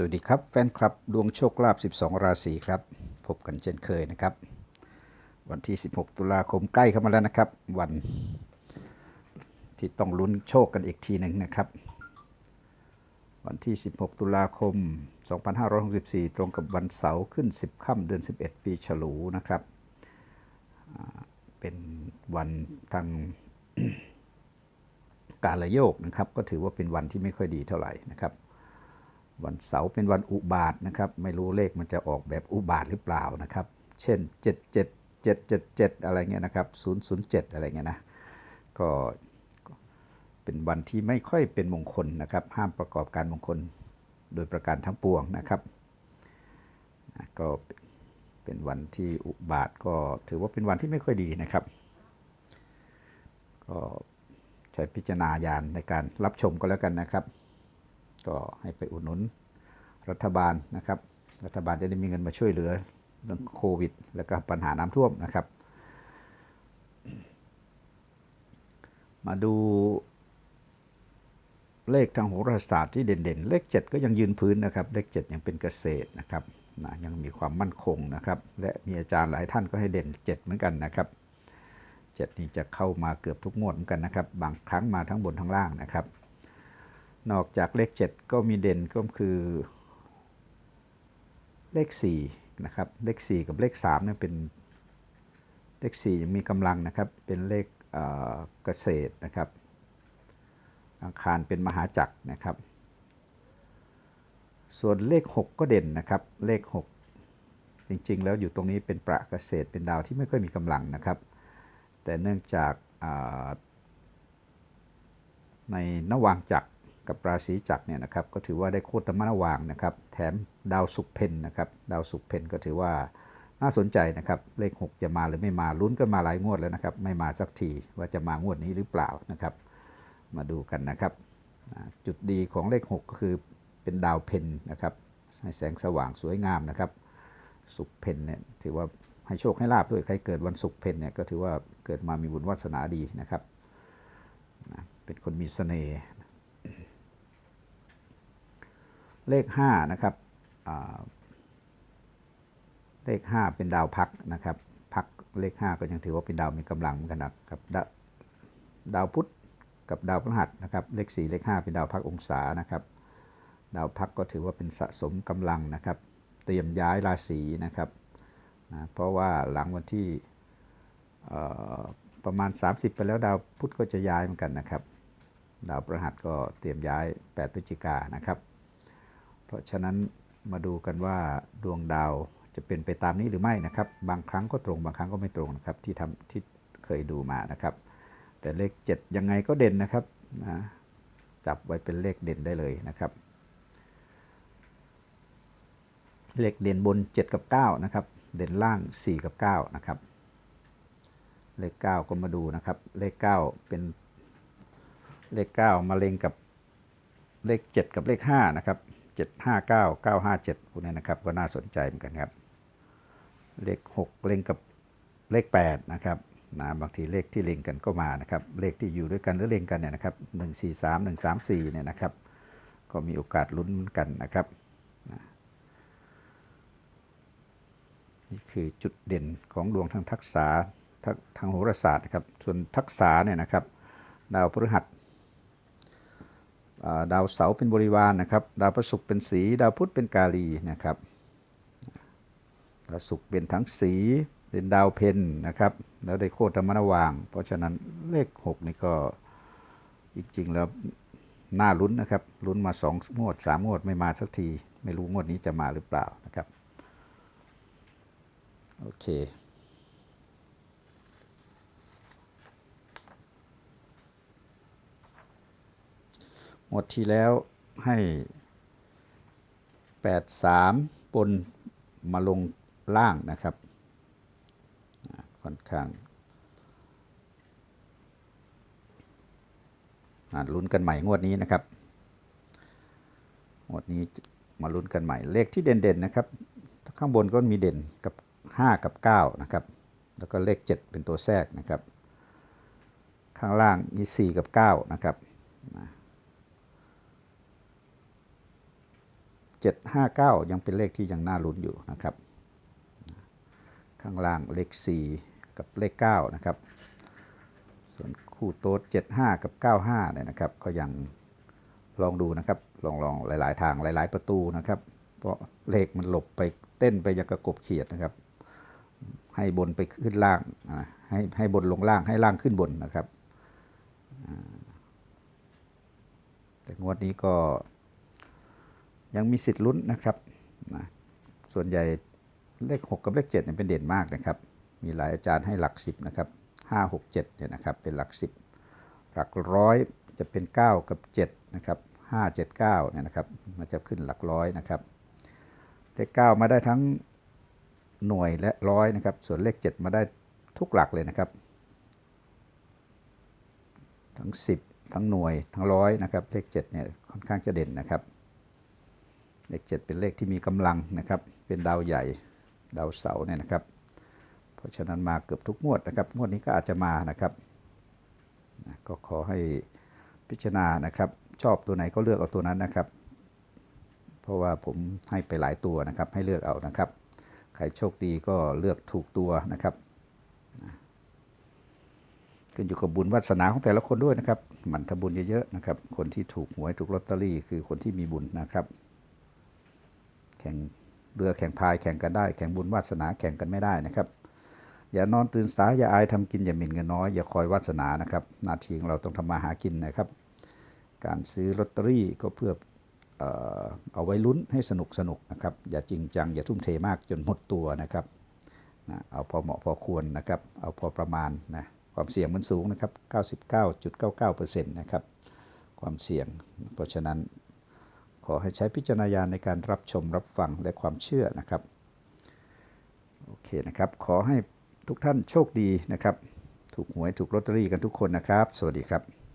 สวัสดีครับ แฟนคลับดวงโชคลาภ 12 ราศีครับ พบกันเช่นเคยนะครับ วันที่ 16 ตุลาคมใกล้เข้ามาแล้วนะครับ วันที่ต้องลุ้นโชคกันอีกทีหนึ่งนะครับ วันที่ 16 ตุลาคม 2564 ตรงกับวันเสาร์ขึ้น 10 ค่ำเดือน 11 ปีฉลูนะครับ เป็นวันทางการละโยกนะครับ ก็ถือว่าเป็นวันที่ไม่ค่อยดีเท่าไหร่นะครับ วันเสาร์เป็นวันอุบาทนะครับ ไม่รู้เลขมันจะออกแบบอุบาทหรือเปล่านะครับ เช่น 77 777 อะไรเงี้ยนะครับ 007 อะไรเงี้ยนะ ก็เป็นวันที่ไม่ค่อยเป็นมงคลนะครับ ห้ามประกอบการมงคลโดยประการทั้งปวงนะครับก็เป็นวันที่อุบาทก็ถือว่าเป็นวันที่ไม่ค่อยดีนะครับ ก็ใช้พิจารณาญาณในการรับชมก็แล้วกันนะครับ ก็ให้ไปอุดหนุนรัฐบาลนะครับ รัฐบาลจะได้มีเงินมาช่วยเหลือเรื่องโควิด แล้วก็ปัญหาน้ำท่วมนะครับ มาดูเลขทางโหราศาสตร์ที่เด่นๆ เลข 7 ก็ยังยืนพื้นนะครับ เลข 7 ยังเป็นเกษตรนะครับนะยังมีความมั่นคงนะครับ และมีอาจารย์หลายท่านก็ให้เด่น 7 เหมือนกันนะครับ 7 นี่จะเข้ามาเกือบทุกงวดเหมือนกันนะครับ บางครั้งมาทั้งบนทั้งล่างนะครับ นอกจากเลข 7 ก็มีเด่นก็คือ เลข4นะครับเลข 4 กับเลข3เนี่ยเป็นเลข4ยังมีกำลังนะครับเป็นเลขเกษตรนะครับอังคารเป็นมหาจักรนะครับ ส่วนเลข 6 ก็เด่นนะครับ เลข 6 จริงๆ แล้วอยู่ตรงนี้เป็นประเกษตรเป็นดาวที่ไม่ค่อยมีกำลังนะครับ แต่เนื่องจากในนวางจักร กับราศีจักรเนี่ยนะครับก็ถือว่าได้โคตรมนวางนะครับ แถมดาวศุกเพนนะครับดาวศุกเพนก็ถือว่าน่าสนใจนะครับเลข 6 จะมาหรือไม่มาลุ้นกันมาหลายงวดแล้วนะครับ ไม่มาสักทีว่าจะมางวดนี้หรือเปล่านะครับ มาดูกันนะครับ จุดดีของเลข 6 ก็คือเป็นดาวเพนนะครับให้แสงสว่างสวยงามนะครับศุกเพนเนี่ยถือว่าให้โชคให้ลาบด้วยใครเกิดวันศุกร์เพนเนี่ยก็ถือว่าเกิดมามีบุญวาสนาดีนะครับ เป็นคนมีเสน่ห์ เลข5นะครับเลข 5 เป็นดาวพักนะครับพักเลข 5 ก็ยังถือว่าเป็นดาวมีกำลังเหมือนกันนะครับดาดาวพุธกับดาวพฤหัสนะครับเลข 4 เลข 5 เป็นดาวพักองศานะครับดาวพักก็ถือว่าเป็นสะสมกำลังนะครับ เตรียมย้ายราศีนะครับนะเพราะว่าหลังวันที่ประมาณ 30 ไปแล้วดาวพุธก็จะย้ายเหมือนกันนะครับ ดาวพฤหัสก็เตรียมย้าย 8 พฤศจิกายนะครับ เพราะฉะนั้นมาดูกันว่าดวงดาวจะเป็นไปตามนี้หรือไม่นะครับ บางครั้งก็ตรงบางครั้งก็ไม่ตรงนะครับที่ทำที่เคยดูมานะครับ แต่เลข 7 ยังไงก็เด่นนะครับนะจับไว้เป็นเลขเด่นได้เลยนะครับ เลขเด่นบน 7 กับ 9 นะครับ เด่นล่าง 4 กับ 9 นะครับ เลข 9 ก็มาดูนะครับ เลข 9 เป็นเลข 9 มาเล็งกับเลข 7 กับเลข 5 นะครับ 7 5 9 9 5 7พวกนี้นะครับก็น่าสนใจเหมือนกันครับ เลข 6 เล็งกับเลข 8 นะครับนะบางทีเลขที่เล็งกันก็มานะครับ เลขที่อยู่ด้วยกันหรือเล็งกันเนี่ยนะครับ1 4 3 1 3 4เนี่ยนะครับ ก็มีโอกาสลุ้นกันนะครับนี่คือจุดเด่นของดวงทางทักษะทางทางโหราศาสตร์นะครับ ส่วนทักษะเนี่ยนะครับ ดาวพฤหัส ดาวเสาเป็นบริวารนะครับ ดาวพระศุกร์เป็นสี ดาวพุธเป็นกาลีนะครับ ดาวศุกร์เป็นทั้งสี เป็นดาวเพนนะครับ แล้วได้โคตรมนวาง เพราะฉะนั้นเลข 6 นี่ก็จริงๆแล้วน่าลุ้นนะครับ ลุ้นมา2งวด3งวดไม่มาสักที ไม่รู้งวดนี้จะมาหรือเปล่านะครับ โอเค หมดที่แล้วให้ 8 3 บนมาลงล่างนะครับ ค่อนข้างลุ้นกันใหม่งวดนี้นะครับ งวดนี้มาลุ้นกันใหม่เลขที่เด่นๆนะครับ ข้างบนก็มีเด่นกับ 5 กับ 9 นะครับ แล้วก็เลข 7 เป็นตัวแทรกนะครับ ข้างล่างมี 4 กับ 9 นะครับนะ 759 ยังเป็นเลขที่ยังน่าลุ้นอยู่นะครับ ข้างล่างเลข 4 กับเลข 9 นะครับ ส่วนคู่โต๊ด75 กับ 95 เนี่ยนะครับ ก็ยังลองดูนะครับ ลองลองหลาย ๆ ทางหลาย ๆ ประตูนะครับ เพราะเลขมันหลบไปเต้นไปยังกระกบเขียดนะครับ ให้บนไปขึ้นล่างให้ให้บนลงล่างให้ล่างขึ้นบนนะครับ แต่งวดนี้ก็ ยังมีสิทธิ์ลุ้นนะครับนะส่วนใหญ่เลข 6 กับเลข7เนี่ยเป็นเด่นมากนะครับ มีหลายอาจารย์ให้หลัก 10นะครับ5 6 7เนี่ยนะครับเป็นหลัก 10 หลักร้อยจะเป็น 9 กับ7นะครับ5 7 9เนี่ยนะครับมันจะขึ้นหลักร้อยนะครับเลข9มาได้ทั้งหน่วยและร้อยนะครับ ส่วนเลข 7 มาได้ทุกหลักเลยนะครับ ทั้ง 10 ทั้งหน่วยทั้งร้อยนะครับเลข7เนี่ยค่อนข้างจะเด่นนะครับ เลข 7 เป็นเลขที่มีกำลังนะครับ เป็นดาวใหญ่ดาวเสาร์เนี่ยนะครับ เพราะฉะนั้นมาเกือบทุกงวดนะครับ งวดนี้ก็อาจจะมานะครับนะก็ขอให้พิจารณานะครับ ชอบตัวไหนก็เลือกเอาตัวนั้นนะครับ เพราะว่าผมให้ไปหลายตัวนะครับ ให้เลือกเอานะครับใครโชคดีก็เลือกถูกตัวนะครับขึ้นอยู่กับบุญวาสนาของแต่ละคนด้วยนะครับหมั่นทำบุญเยอะๆนะครับ คนที่ถูกหวยถูกลอตเตอรี่ คือคนที่มีบุญนะครับ แข่งเรือแข่งพายแข่งกันได้ แข่งบุญวาสนาแข่งกันไม่ได้นะครับ อย่านอนตื่นสายอย่าอายทำกินอย่าหมิ่นเงินน้อย อย่าคอยวาสนานะครับหน้าที่ของเราต้องทำมาหากินนะครับ การซื้อลอตเตอรี่ก็เพื่อเอ่อเอาไว้ลุ้นให้สนุกสนุกนะครับ อย่าจริงจัง อย่าทุ่มเทมากจนหมดตัวนะครับนะเอาพอเหมาะพอควรนะครับ เอาพอประมาณนะความเสี่ยงมันสูงนะครับ 99.99%นะครับ ความเสี่ยง เพราะฉะนั้น ขอให้ใช้พิจารณญาณในการรับชมรับฟังและความเชื่อนะครับ โอเคนะครับ ขอให้ทุกท่านโชคดีนะครับ ถูกหวยถูกลอตเตอรี่กันทุกคนนะครับ สวัสดีครับ